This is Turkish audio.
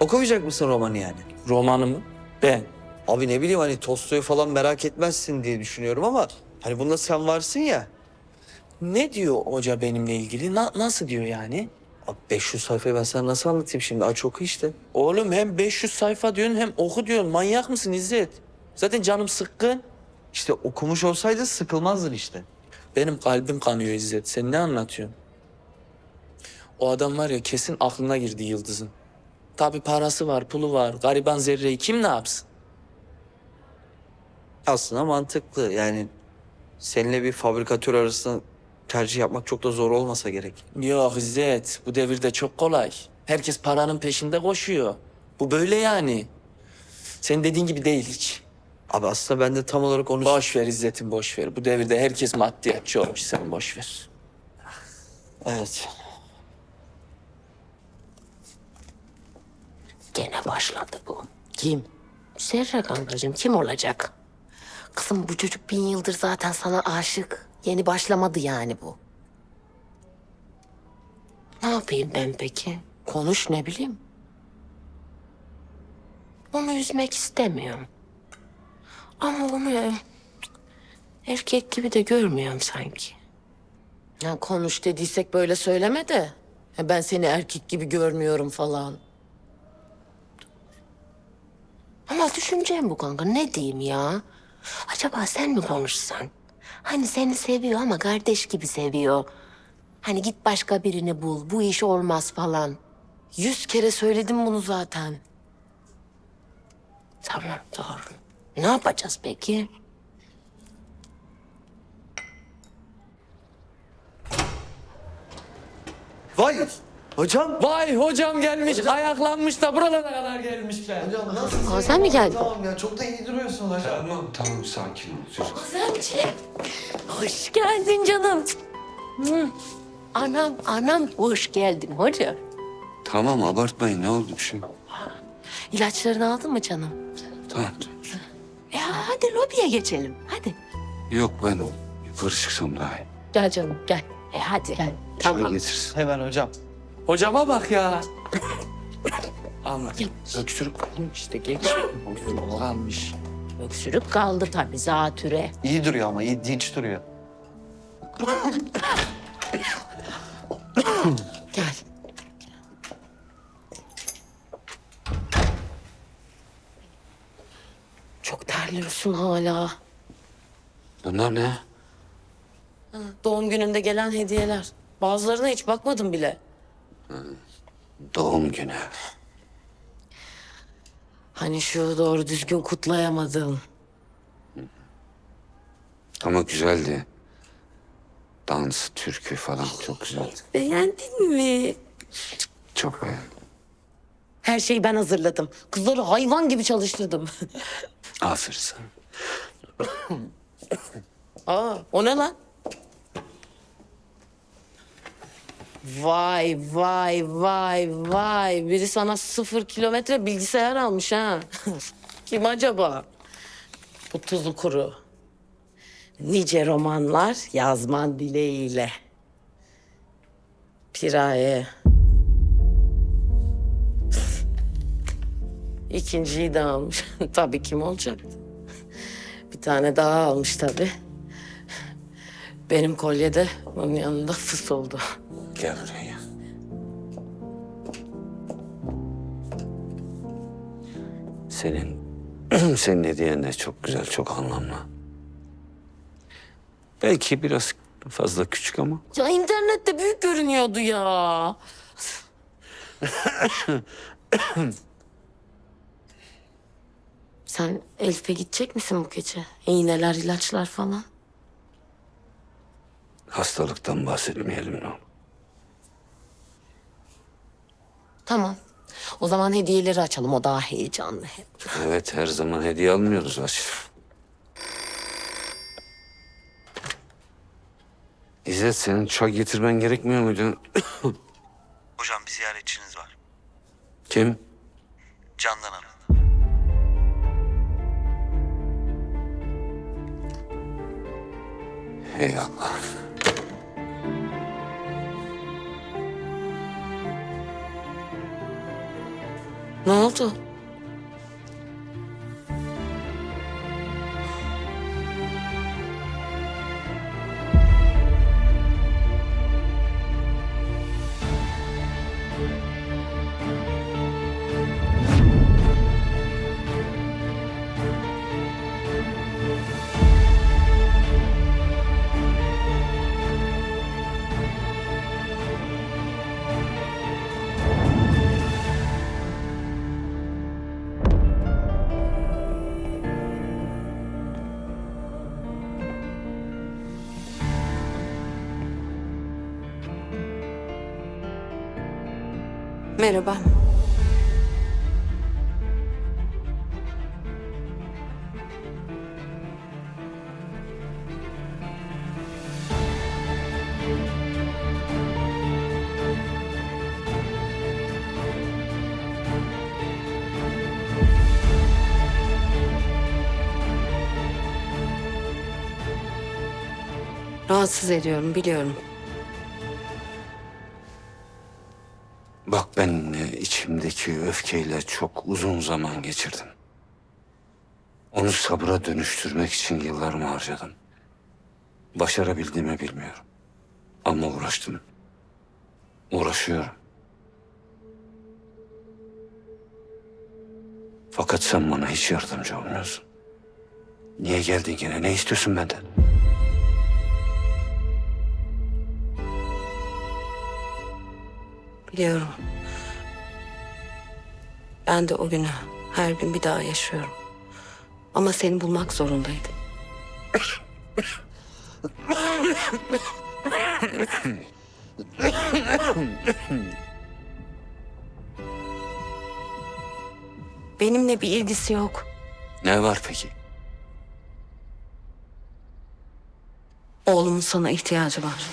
Okumayacak mısın romanı yani? Romanı mı? Ben. Abi ne bileyim hani Tolstoy'u falan merak etmezsin diye düşünüyorum ama hani bunda sen varsın ya. Ne diyor hoca benimle ilgili? Na- nasıl diyor yani? Abi 500 sayfayı ben sana nasıl anlatayım şimdi? Aç oku işte. Oğlum hem 500 sayfa diyorsun hem oku diyorsun. Manyak mısın İzzet? Zaten canım sıkkın. İşte okumuş olsaydın sıkılmazdın işte. Benim kalbim kanıyor İzzet. Sen ne anlatıyorsun? O adam var ya kesin aklına girdi Yıldız'ın. Tabii parası var, pulu var. Gariban zerreyi kim ne yapsın? Aslında mantıklı yani seninle bir fabrikatör arasında tercih yapmak çok da zor olmasa gerek. Yok İzzet, bu devirde çok kolay. Herkes paranın peşinde koşuyor. Bu böyle yani. Senin dediğin gibi değil hiç. Abi aslında ben de tam olarak onu... Boş ver İzzet'im boş ver. Bu devirde herkes maddiyatçı olmuş sen boş ver. Evet. Gene başladı bu. Kim? Serra kankacığım kim olacak? Kızım bu çocuk bin yıldır zaten sana aşık. Yeni başlamadı yani bu. Ne yapayım ben peki? Konuş ne bileyim. Onu üzmek istemiyorum. Ama onu erkek gibi de görmüyorum sanki. Ya konuş dediysek böyle söyleme de. Ben seni erkek gibi görmüyorum falan. Ama düşüneceğim bu kanka. Ne diyeyim ya? Acaba sen mi konuşsan? Hani seni seviyor ama kardeş gibi seviyor. Hani git başka birini bul. Bu iş olmaz falan. Yüz kere söyledim bunu zaten. Tamam doğru. Ne yapacağız peki? Vay! Hocam! Vay hocam gelmiş, ayaklanmış da buralara kadar gelmişler. Hocam nasılsın? Aa, sen mi geldin? Tamam ya çok da iyi duruyorsun hocam. Tamam tamam sakin ol çocuk. Gizemciğim. Hoş geldin canım. Anam, anam hoş geldin hocam. Tamam abartmayın ne oldu bir şey? İlaçlarını aldın mı canım? Tamam tamam. E hadi lobiye geçelim. Hadi. Yok ben yukarı çıksam daha iyi. Gel canım gel. E hadi. Gel. Şöyle Tamam. getirsin. Hemen hocam. Hocama bak ya. Anlat. Öksürük işte geç. Öksürük. Öksürük kaldı tabii zatüre. İyi duruyor ama iyi dinç duruyor. Gel. Çok terliyorsun hala. Bunlar ne? Doğum gününde gelen hediyeler. Bazılarına hiç bakmadım bile. Doğum günü. Hani şu doğru düzgün kutlayamadığım. Ama güzeldi. Dans, türkü falan çok güzeldi. Beğendin mi? Çok beğendim. Her şeyi ben hazırladım. Kızları hayvan gibi çalıştırdım. Aferin sana. Aa, o ne lan? Vay vay vay vay. Biri sana sıfır kilometre bilgisayar almış ha. Kim acaba? Bu tuzu kuru. Nice romanlar yazman dileğiyle. Piraye. İkinciyi de almış. tabii kim olacaktı? Bir tane daha almış tabii. Benim kolye de onun yanında fıs oldu. Gel buraya. Senin, senin hediyen de çok güzel, çok anlamlı. Belki biraz fazla küçük ama Ya internette büyük görünüyordu ya. Sen Elif'e gidecek misin bu gece? İğneler, ilaçlar falan. hastalıktan bahsetmeyelim ne olur. Tamam. O zaman hediyeleri açalım. O daha heyecanlı hep. Evet, her zaman hediye almıyoruz Aşif. İzzet senin çay getirmen gerekmiyor muydu? Hocam bir ziyaretçiniz var. Kim? Candan Hanım. Hey Allah. Ne oldu? Merhaba. Rahatsız ediyorum biliyorum. Bak ben e, içimdeki öfkeyle çok uzun zaman geçirdim. Onu sabıra dönüştürmek için yıllarımı harcadım. Başarabildiğimi bilmiyorum. Ama uğraştım. Uğraşıyorum. Fakat sen bana hiç yardımcı olmuyorsun. Niye geldin gene? Ne istiyorsun benden? Biliyorum. Ben de o günü her gün bir daha yaşıyorum. Ama seni bulmak zorundaydım. Benimle bir ilgisi yok. Ne var peki? Oğlumun sana ihtiyacı var.